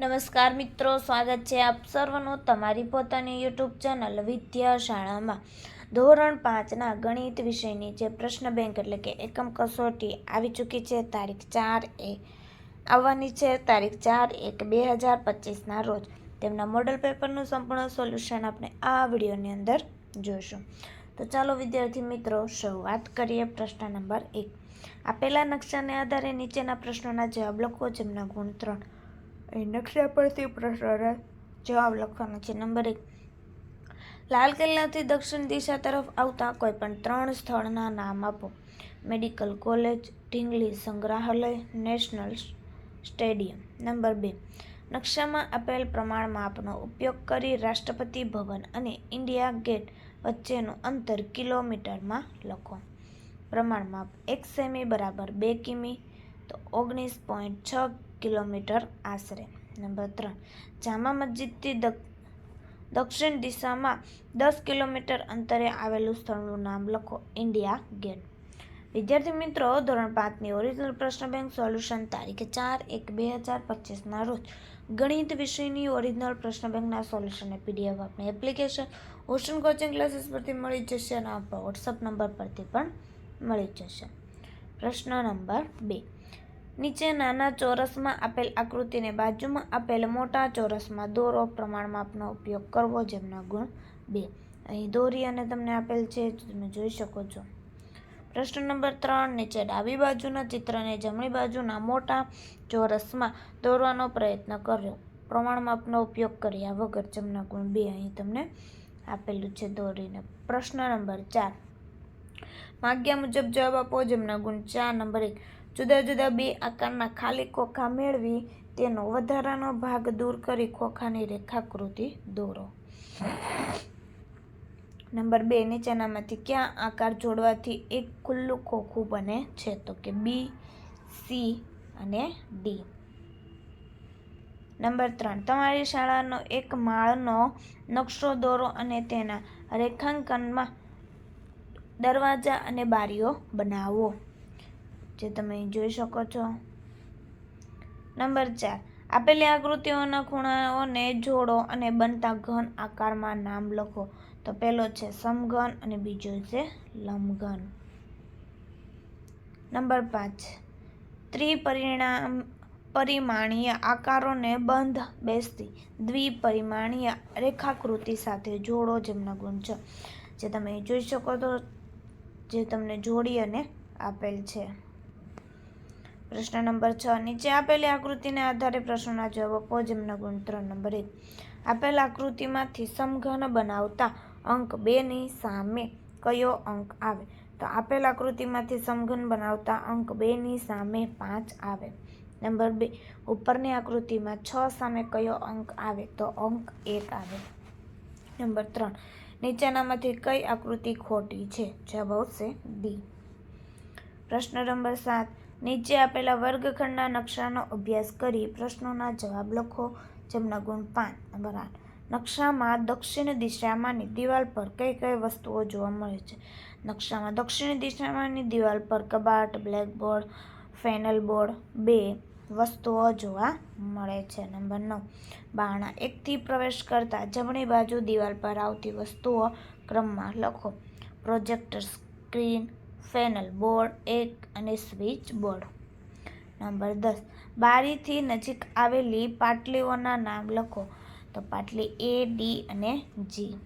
નમસ્કાર મિત્રો, સ્વાગત છે આપ સર્વનું તમારી પોતાની યુટ્યુબ ચેનલ વિદ્યાશાળામાં. ધોરણ પાંચના ગણિત વિષયની જે પ્રશ્ન બેંક એટલે કે એકમ કસોટી આવી ચૂકી છે તારીખ ચાર એ. આવવાની છે તારીખ ચાર એક બે હજાર પચીસના રોજ. તેમના મોડલ પેપરનું સંપૂર્ણ સોલ્યુશન આપણે આ વિડીયોની અંદર જોઈશું. તો ચાલો વિદ્યાર્થી મિત્રો, શરૂઆત કરીએ પ્રશ્ન નંબર એક. આપેલા નકશાને આધારે નીચેના પ્રશ્નોના જવાબ લખો, જેમના ગુણ ત્રણ. નકશા પરથી પ્રશ્ન જવાબ લખવાનો છે. નંબર એક. લાલ કિલ્લાથી દક્ષિણ દિશા તરફ આવતા કોઈપણ ત્રણ સ્થળના નામ આપો. મેડિકલ કોલેજ, ઢીંગલી સંગ્રહાલય, નેશનલ સ્ટેડિયમ. નંબર બે. નકશામાં આપેલ પ્રમાણ માપનો ઉપયોગ કરી રાષ્ટ્રપતિ ભવન અને ઇન્ડિયા ગેટ વચ્ચેનું અંતર કિલોમીટરમાં લખો. પ્રમાણ માપ એક સેમી બરાબર બે કિમી, તો ઓગણીસ પોઈન્ટ છ કિલોમીટર આશરે. નંબર ત્રણ. જામા મસ્જિદથી દક્ષિણ દિશામાં દસ કિલોમીટર અંતરે આવેલું સ્થળનું નામ લખો ઇન્ડિયા ગેટ. વિદ્યાર્થી મિત્રો, ધોરણ પાંચની ઓરિજિનલ પ્રશ્ન બેંક સોલ્યુશન તારીખ ચાર એક બે હજાર પચીસના રોજ ગણિત વિષયની ઓરિજિનલ પ્રશ્ન બેંકના સોલ્યુશનને પીડીએફ આપણી એપ્લિકેશન ઓશન કોચિંગ ક્લાસીસ પરથી મળી જશે અને આપણા વોટ્સઅપ નંબર પરથી પણ મળી જશે. પ્રશ્ન નંબર બે. નીચે નાના ચોરસમાં આપેલ આકૃતિને બાજુમાં આપેલ મોટા ચોરસમાં દોરો પ્રમાણ ઉપયોગ કરવો જેમના ગુણ બે. અહીં દોરી અને તમને આપેલ છે તમે જોઈ શકો છો. પ્રશ્ન નંબર ત્રણ, નીચે ડાબી બાજુના ચિત્રને જમણી બાજુના મોટા ચોરસમાં દોરવાનો પ્રયત્ન કર્યો. પ્રમાણ માપનો ઉપયોગ કર્યા વગર જમના ગુણ બે અહીં તમને આપેલું છે દોરીને. પ્રશ્ન નંબર ચાર, માગ્યા મુજબ જવાબ આપો જેમના ગુણ ચાર, નંબર એક જુદા જુદા બે આકારના ખાલી ખોખા મેળવી તેનો વધારાનો ભાગ દૂર કરી ખોખાની રેખાકૃતિ દોરો. નંબર બે, નીચેનામાંથી ક્યાં આકાર જોડવાથી એક ખુલ્લું ખોખું બને છે? તો કે બી, સી અને ડી. નંબર ત્રણ, તમારી શાળાનો એક માળનો નકશો દોરો અને તેના રેખાંકનમાં દરવાજા અને બારીઓ બનાવો. જે તમે જોઈ શકો છો. નંબર ચાર. આપેલી આકૃતિઓના ખૂણાઓને જોડો અને બનતા ઘન આકારમાં નામ લખો. તો પહેલો છે સમઘન અને બીજો છે લંબઘન નંબર પાંચ. ત્રિપરિણામ, પરિમાણીય આકારોને બંધ, બેસતી દ્વિપરિમાણીય રેખાકૃતિ સાથે જોડો જેમના ગુણ છે. જે તમે જોઈ શકો છો જે તમને જોડી અને આપેલ છે. પ્રશ્ન નંબર છ. નીચે આપેલી આકૃતિને આધારે પ્રશ્નોના જવાબ આપો જેમના ગુણ ત્રણ નંબર એક. આપેલ આકૃતિમાંથી સમઘન બનાવતા અંક બેની સામે કયો અંક આવે? તો આપેલ આકૃતિમાંથી સમઘન બનાવતા અંક બેની સામે પાંચ આવે. નંબર બે, ઉપરની આકૃતિમાં છ સામે કયો અંક આવે? તો અંક એક આવે. નંબર ત્રણ, નીચેનામાંથી કઈ આકૃતિ ખોટી છે? જવાબ આવશે ડી. પ્રશ્ન નંબર સાત નીચે આપેલા વર્ગખંડના નકશાનો અભ્યાસ કરી પ્રશ્નોના જવાબ લખો. જેમના ગુણ પાંચ. નંબર આઠ. નકશામાં દક્ષિણ દિશામાંની દિવાલ પર કઈ કઈ વસ્તુઓ જોવા મળે છે? નકશામાં દક્ષિણ દિશામાંની દિવાલ પર કબાટ, બ્લેકબોર્ડ, ફેનલ બોર્ડ બે વસ્તુઓ જોવા મળે છે. નંબર નવ. બાણા એકથી પ્રવેશ કરતા જમણી બાજુ દિવાલ પર આવતી વસ્તુઓ ક્રમમાં લખો. પ્રોજેક્ટર સ્ક્રીન ફેનલ, બોર્ડ એક અને સ્વિચ બોર્ડ. નંબર દસ. બારીથી નજીક આવેલી પાટલીઓના નામ લખો. તો પાટલી એ, ડી અને જી.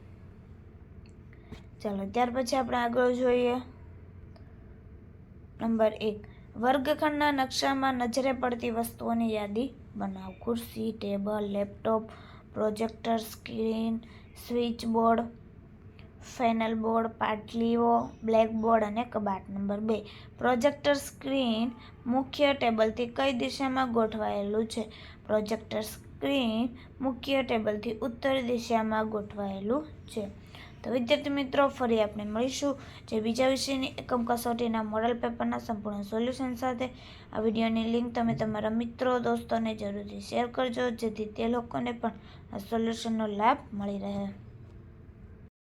ચાલો, ત્યાર પછી આપણે આગળ જોઈએ. નંબર એક. વર્ગખંડના નકશામાં નજરે પડતી વસ્તુઓની યાદી બનાવો. ખુરશી, table, laptop, projector, screen, switch board panel board, પાટલીઓ, blackboard અને કબાટ નંબર બે. પ્રોજેક્ટર સ્ક્રીન મુખ્ય ટેબલથી કઈ દિશામાં ગોઠવાયેલું છે? પ્રોજેક્ટર સ્ક્રીન મુખ્ય ટેબલથી ઉત્તર દિશામાં ગોઠવાયેલું છે. તો વિદ્યાર્થી મિત્રો, ફરી આપણે મળીશું જે બીજા વિષયની એકમ કસોટીના મોડલ પેપરના સંપૂર્ણ સોલ્યુશન સાથે. આ વિડીયોની લિંક તમે તમારા મિત્રો, દોસ્તોને જરૂરથી શેર કરજો, જેથી તે લોકોને પણ આ સોલ્યુશનનો લાભ મળી રહે.